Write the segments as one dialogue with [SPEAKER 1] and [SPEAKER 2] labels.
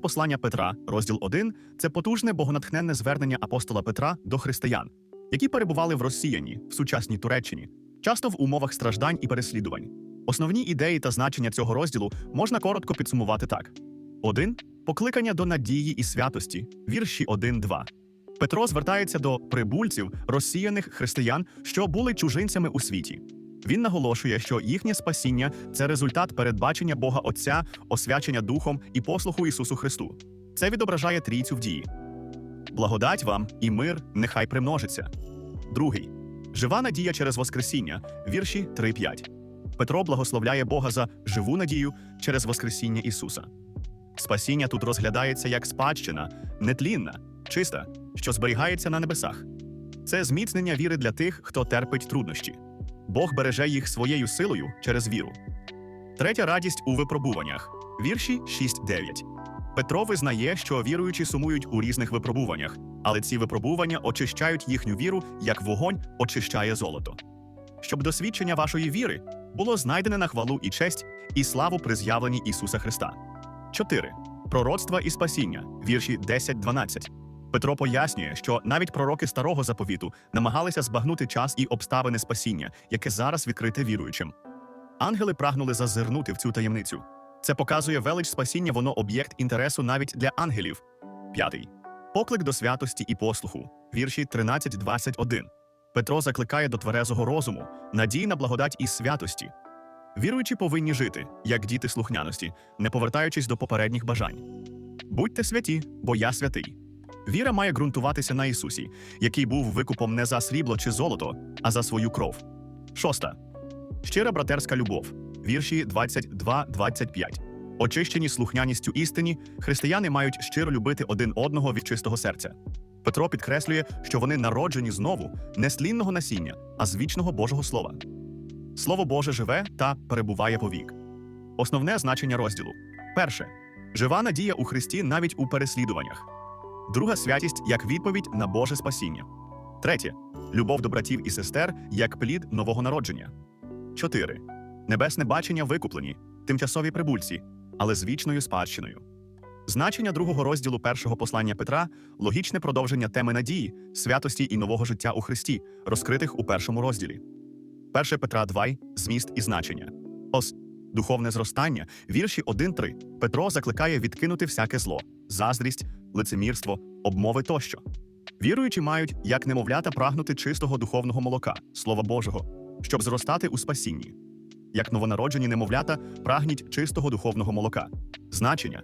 [SPEAKER 1] Послання Петра, розділ 1 – це потужне богонатхненне звернення апостола Петра до християн, які перебували в Росіяні в сучасній Туреччині, часто в умовах страждань і переслідувань. Основні ідеї та значення цього розділу можна коротко підсумувати так: 1. Покликання до надії і святості, вірші 1-2. Петро звертається до прибульців, розсіяних християн, що були чужинцями у світі. Він наголошує, що їхнє спасіння це результат передбачення Бога Отця, освячення Духом і послуху Ісусу Христу. Це відображає трійцю в дії. Благодать вам і мир нехай примножиться. Другий жива надія через Воскресіння, вірші 3-5. Петро благословляє Бога за живу надію через Воскресіння Ісуса. Спасіння тут розглядається як спадщина, нетлінна, чиста, що зберігається на небесах. Це зміцнення віри для тих, хто терпить труднощі. Бог береже їх своєю силою через віру. Третя радість у випробуваннях. Вірші 6-9. Петро визнає, що віруючі сумують у різних випробуваннях, але ці випробування очищають їхню віру, як вогонь очищає золото. Щоб досвідчення вашої віри було знайдене на хвалу і честь і славу при з'явленні Ісуса Христа. 4. Пророцтва і спасіння. Вірші 10-12. Петро пояснює, що навіть пророки старого заповіту намагалися збагнути час і обставини спасіння, яке зараз відкрите віруючим. Ангели прагнули зазирнути в цю таємницю. Це показує велич спасіння, воно об'єкт інтересу навіть для ангелів. П'ятий поклик до святості і послуху. Вірші 13-21. Петро закликає до тверезого розуму, надій на благодать і святості. Віруючі повинні жити, як діти слухняності, не повертаючись до попередніх бажань. Будьте святі, бо я святий. Віра має ґрунтуватися на Ісусі, який був викупом не за срібло чи золото, а за свою кров. Шоста. Щира братерська любов. Вірші 22-25. Очищені слухняністю істині, християни мають щиро любити один одного від чистого серця. Петро підкреслює, що вони народжені знову не з тлінного насіння, а з вічного Божого Слова. Слово Боже живе та перебуває повік. Основне значення розділу: перше жива надія у Христі навіть у переслідуваннях. Друга святість як відповідь на Боже спасіння. Третє любов до братів і сестер як плід нового народження. 4. Небесне бачення викуплені, тимчасові прибульці, але з вічною спадщиною. Значення другого розділу першого послання Петра логічне продовження теми надії, святості і нового життя у Христі, розкритих у першому розділі. 1 Петра 2 зміст і значення. Ос. Духовне зростання, вірші 1-3. Петро закликає відкинути всяке зло, заздрість, лицемірство, обмови тощо. Віруючі мають, як немовлята, прагнути чистого духовного молока, Слова Божого, щоб зростати у спасінні. Як новонароджені немовлята прагніть чистого духовного молока. Значення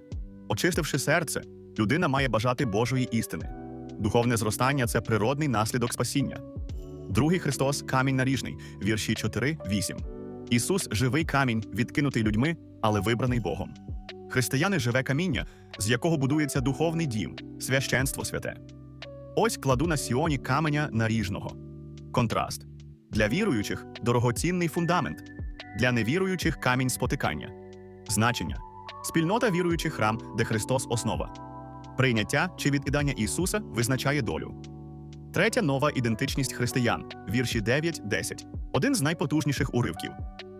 [SPEAKER 1] очистивши серце, людина має бажати Божої істини. Духовне зростання це природний наслідок спасіння. Другий Христос камінь наріжний, вірші 4-8. Ісус живий камінь, відкинутий людьми, але вибраний Богом. Християни живе каміння, з якого будується духовний дім, священство святе. Ось кладу на Сіоні каменя наріжного. Контраст для віруючих дорогоцінний фундамент, для невіруючих камінь спотикання. Значення спільнота віруючих храм, де Христос основа. Прийняття чи відкидання Ісуса визначає долю. Третя нова ідентичність християн, вірші 9-10. Один з найпотужніших уривків.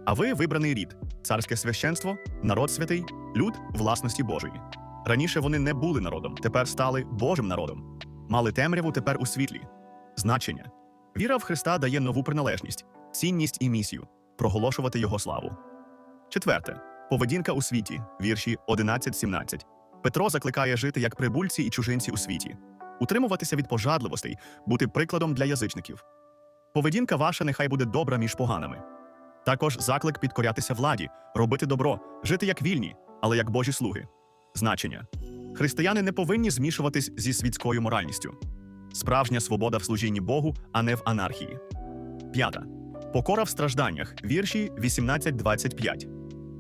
[SPEAKER 1] А ви вибраний рід, царське священство, народ святий, люд власності Божої. Раніше вони не були народом, тепер стали Божим народом. Мали темряву тепер у світлі. Значення. Віра в Христа дає нову приналежність, цінність і місію проголошувати Його славу. Четверте. Поведінка у світі, вірші 11-17. Петро закликає жити як прибульці і чужинці у світі, утримуватися від пожадливостей, бути прикладом для язичників. Поведінка ваша нехай буде добра між поганими. Також заклик підкорятися владі, робити добро, жити як вільні, але як Божі слуги. Значення християни не повинні змішуватись зі світською моральністю. Справжня свобода в служінні Богу, а не в анархії. П'ята покора в стражданнях, вірші 18-25.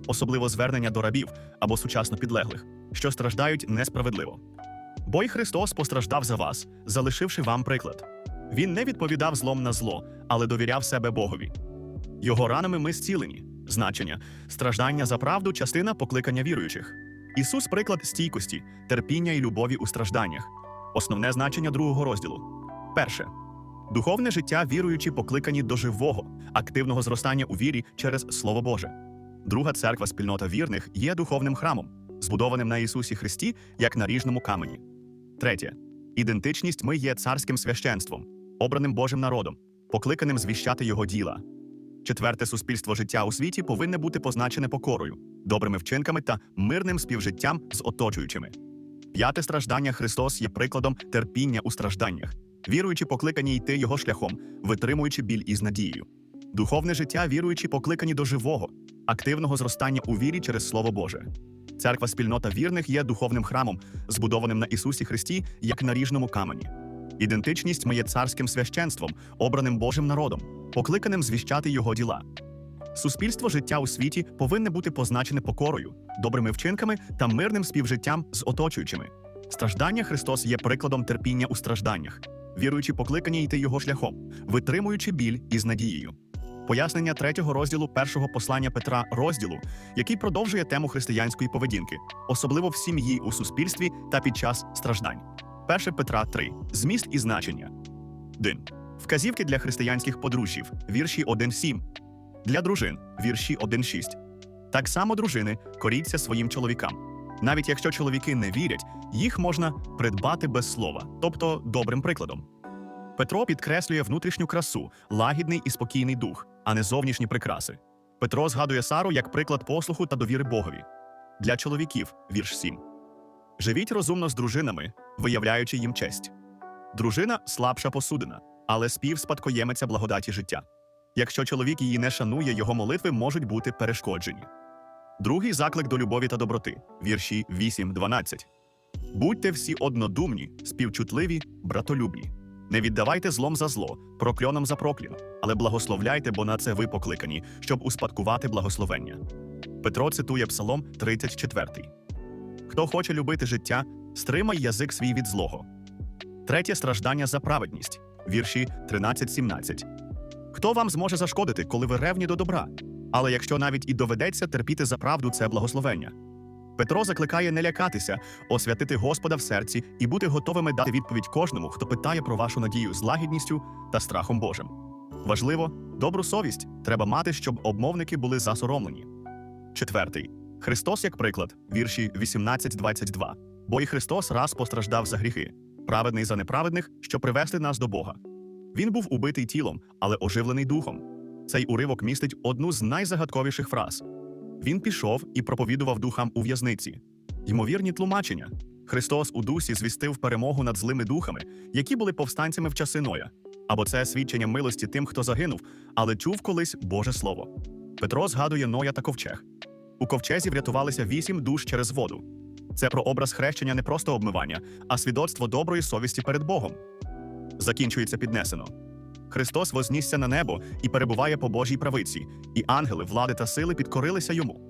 [SPEAKER 1] Особливо звернення до рабів або сучасно підлеглих, що страждають несправедливо. Бо й Христос постраждав за вас, залишивши вам приклад. Він не відповідав злом на зло, але довіряв себе Богові. Його ранами ми зцілені. Значення страждання за правду частина покликання віруючих. Ісус приклад стійкості, терпіння і любові у стражданнях. Основне значення другого розділу. Перше духовне життя віруючі покликані до живого, активного зростання у вірі через Слово Боже. Друга церква спільнота вірних є духовним храмом, збудованим на Ісусі Христі, як на ріжному камені. Третє. Ідентичність ми є царським священством, обраним Божим народом, покликаним звіщати його діла. Четверте суспільство життя у світі повинне бути позначене покорою, добрими вчинками та мирним співжиттям з оточуючими. П'яте страждання Христос є прикладом терпіння у стражданнях, віруючи покликані йти його шляхом, витримуючи біль із надією. Духовне життя віруючи покликані до живого, активного зростання у вірі через Слово Боже. Церква спільнота вірних є духовним храмом, збудованим на Ісусі Христі, як на ріжному камені. Ідентичність ми є царським священством, обраним Божим народом, покликаним звіщати його діла. Суспільство життя у світі повинне бути позначене покорою, добрими вчинками та мирним співжиттям з оточуючими. Страждання Христос є прикладом терпіння у стражданнях, віруючи покликані йти його шляхом, витримуючи біль із надією. Пояснення третього розділу першого послання Петра розділу, який продовжує тему християнської поведінки, особливо в сім'ї у суспільстві та під час страждань. 1 Петра 3. Зміст і значення. 1. Вказівки для християнських подружжів. Вірші 1.7. Для дружин. Вірші 1.6. Так само дружини коріться своїм чоловікам. Навіть якщо чоловіки не вірять, їх можна придбати без слова, тобто добрим прикладом. Петро підкреслює внутрішню красу, лагідний і спокійний дух, а не зовнішні прикраси. Петро згадує Сару як приклад послуху та довіри Богові. Для чоловіків вірш 7. Живіть розумно з дружинами, виявляючи їм честь. Дружина слабша посудина, але співспадкоємиця благодаті життя. Якщо чоловік її не шанує, його молитви можуть бути перешкоджені. Другий заклик до любові та доброти вірші 8-12. Будьте всі однодумні, співчутливі, братолюбні. Не віддавайте злом за зло, прокльоном за проклін, але благословляйте, бо на це ви покликані, щоб успадкувати благословення. Петро цитує Псалом 34. Хто хоче любити життя, стримай язик свій від злого. Третє страждання за праведність. Вірші 13-17. Хто вам зможе зашкодити, коли ви ревні до добра? Але якщо навіть і доведеться терпіти за правду, це благословення. Петро закликає не лякатися, освятити Господа в серці і бути готовими дати відповідь кожному, хто питає про вашу надію з лагідністю та страхом Божим. Важливо, добру совість треба мати, щоб обмовники були засоромлені. Четвертий Христос як приклад, вірші 18-22. Бо і Христос раз постраждав за гріхи, праведний за неправедних, що привести нас до Бога. Він був убитий тілом, але оживлений духом. Цей уривок містить одну з найзагадковіших фраз. Він пішов і проповідував духам у в'язниці. Ймовірні тлумачення. Христос у дусі звістив перемогу над злими духами, які були повстанцями в часи Ноя. Або це свідчення милості тим, хто загинув, але чув колись Боже Слово. Петро згадує Ноя та ковчег. У ковчезі врятувалися вісім душ через воду. Це про образ хрещення не просто обмивання, а свідоцтво доброї совісті перед Богом. Закінчується піднесено. Христос вознісся на небо і перебуває по Божій правиці, і ангели, влади та сили підкорилися йому.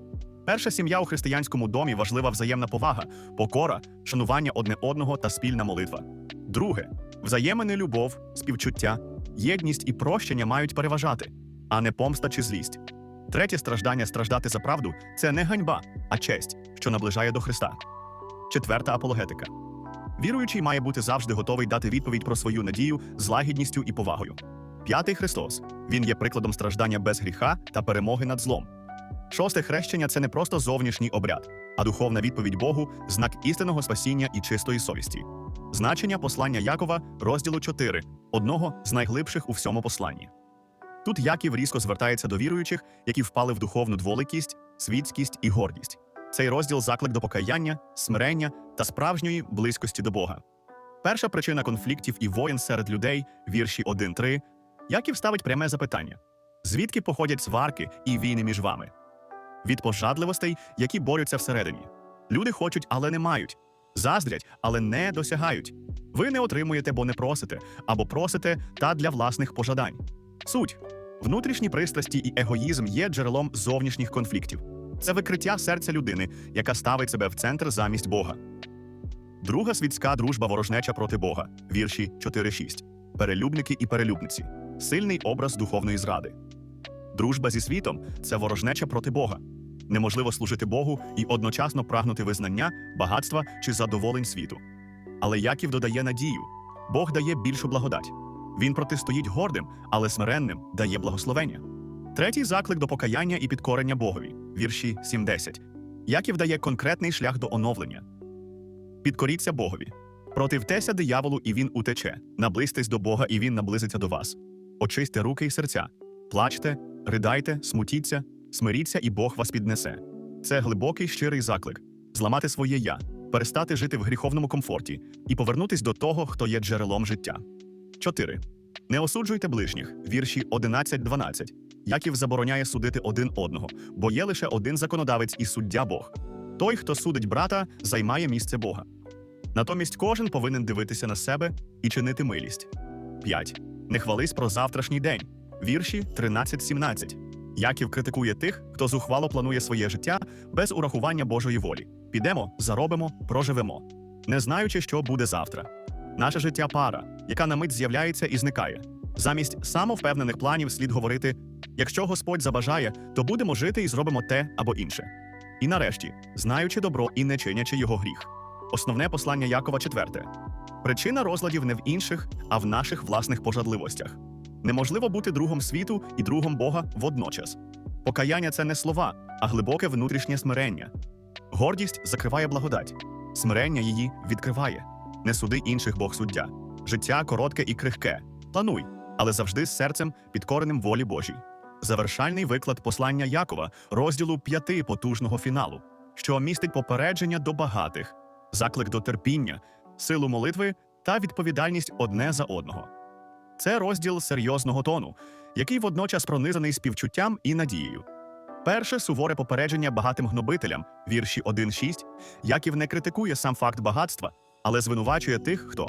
[SPEAKER 1] Перша сім'я у християнському домі важлива взаємна повага, покора, шанування одне одного та спільна молитва. Друге взаємини любов, співчуття, єдність і прощення мають переважати, а не помста чи злість. Третє страждання страждати за правду це не ганьба, а честь, що наближає до Христа. Четверта апологетика. Віруючий має бути завжди готовий дати відповідь про свою надію з лагідністю і повагою. П'ятий Христос. Він є прикладом страждання без гріха та перемоги над злом. Шосте хрещення це не просто зовнішній обряд, а духовна відповідь Богу, знак істинного спасіння і чистої совісті. Значення послання Якова, розділу 4, одного з найглибших у всьому посланні. Тут Яків різко звертається до віруючих, які впали в духовну дволикість, світськість і гордість. Цей розділ заклик до покаяння, смирення та справжньої близькості до Бога. Перша причина конфліктів і воєн серед людей, вірші 1-3, Яків ставить пряме запитання: звідки походять сварки і війни між вами? Від пожадливостей, які борються всередині. Люди хочуть, але не мають, заздрять, але не досягають. Ви не отримуєте, бо не просите, або просите та для власних пожадань. Суть внутрішні пристрасті і егоїзм є джерелом зовнішніх конфліктів. Це викриття серця людини, яка ставить себе в центр замість Бога. Друга світська дружба ворожнеча проти Бога, вірші 4-6. Перелюбники і перелюбниці. Сильний образ духовної зради. Дружба зі світом це ворожнеча проти Бога. Неможливо служити Богу і одночасно прагнути визнання, багатства чи задоволень світу. Але Яків додає надію: Бог дає більшу благодать. Він протистоїть гордим, але смиренним дає благословення. Третій заклик до покаяння і підкорення Богові, вірші 7-10. Яків дає конкретний шлях до оновлення. Підкоріться Богові. Противтеся дияволу, і він утече. Наблизьтесь до Бога, і він наблизиться до вас. Очисьте руки і серця, плачте, ридайте, смутіться, смиріться, і Бог вас піднесе. Це глибокий щирий заклик зламати своє я, перестати жити в гріховному комфорті і повернутись до того, хто є джерелом життя. 4. Не осуджуйте ближніх. Вірші 11-12. Яків забороняє судити один одного, бо є лише один законодавець і суддя Бог. Той, хто судить брата, займає місце Бога. Натомість кожен повинен дивитися на себе і чинити милість. 5. Не хвались про завтрашній день. Вірші 13-17. Яків критикує тих, хто зухвало планує своє життя без урахування Божої волі. Підемо, заробимо, проживемо, не знаючи, що буде завтра. Наше життя пара, яка на мить з'являється і зникає. Замість самовпевнених планів слід говорити: якщо Господь забажає, то будемо жити і зробимо те або інше. І нарешті, знаючи добро і не чинячи його гріх. Основне послання Якова четверте. Причина розладів не в інших, а в наших власних пожадливостях. Неможливо бути другом світу і другом Бога водночас. Покаяння це не слова, а глибоке внутрішнє смирення. Гордість закриває благодать, смирення її відкриває. Не суди інших Бог суддя. Життя коротке і крихке. Плануй, але завжди з серцем, підкореним волі Божій. Завершальний виклад послання Якова, розділу п'яти потужного фіналу, що містить попередження до багатих, заклик до терпіння, силу молитви та відповідальність одне за одного. Це розділ серйозного тону, який водночас пронизаний співчуттям і надією. Перше суворе попередження багатим гнобителям, вірші 1.6, Яків не критикує сам факт багатства, але звинувачує тих, хто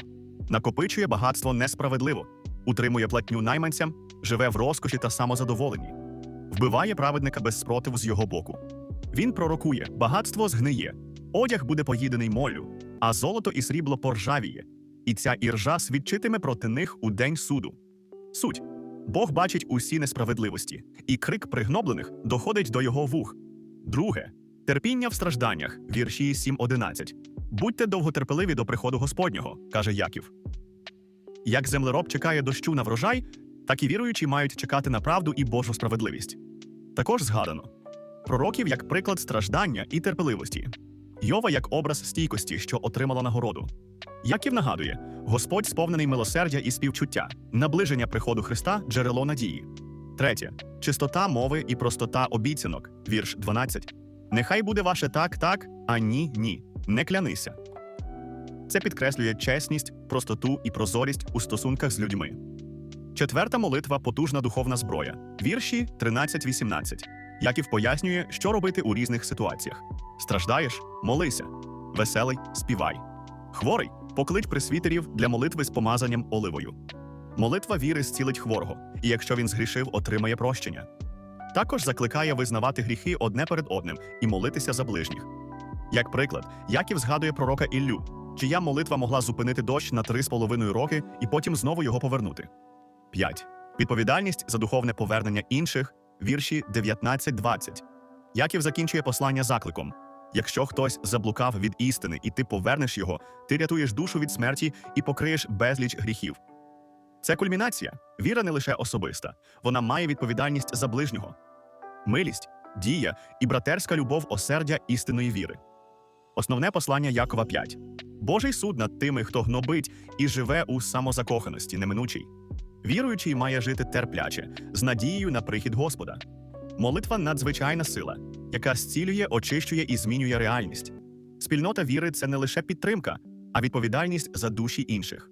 [SPEAKER 1] накопичує багатство несправедливо, утримує платню найманцям, живе в розкоші та самозадоволенні, вбиває праведника без спротиву з його боку. Він пророкує, багатство згниє, одяг буде поїдений моллю, а золото і срібло поржавіє, і ця іржа свідчитиме проти них у день суду. Суть Бог бачить усі несправедливості, і крик пригноблених доходить до його вух. Друге терпіння в стражданнях, вірші 7.11. Будьте довготерпеливі до приходу Господнього, каже Яків. Як землероб чекає дощу на врожай, так і віруючі мають чекати на правду і Божу справедливість. Також згадано пророків як приклад страждання і терпеливості, Йова як образ стійкості, що отримала нагороду. Яків нагадує, Господь сповнений милосердя і співчуття, наближення приходу Христа джерело надії. Третє чистота мови і простота обіцянок, вірш 12. Нехай буде ваше так, так, а ні, ні. Не клянися. Це підкреслює чесність, простоту і прозорість у стосунках з людьми. Четверта молитва потужна духовна зброя. Вірші 13-18. Яків пояснює, що робити у різних ситуаціях. Страждаєш молися, веселий співай. Хворий поклич присвітерів для молитви з помазанням оливою. Молитва віри зцілить хворого, і якщо він згрішив, отримає прощення. Також закликає визнавати гріхи одне перед одним і молитися за ближніх. Як приклад, Яків згадує пророка Іллю, чия молитва могла зупинити дощ на три з половиною роки і потім знову його повернути. 5. Відповідальність за духовне повернення інших, вірші 19-20. Яків закінчує послання закликом: якщо хтось заблукав від істини, і ти повернеш його, ти рятуєш душу від смерті і покриєш безліч гріхів. Це кульмінація. Віра не лише особиста, вона має відповідальність за ближнього, милість, дія і братерська любов осердя істинної віри. Основне послання Якова 5. Божий суд над тими, хто гнобить і живе у самозакоханості, неминучий. Віруючий має жити терпляче, з надією на прихід Господа. Молитва надзвичайна сила, яка зцілює, очищує і змінює реальність. Спільнота віри це не лише підтримка, а відповідальність за душі інших.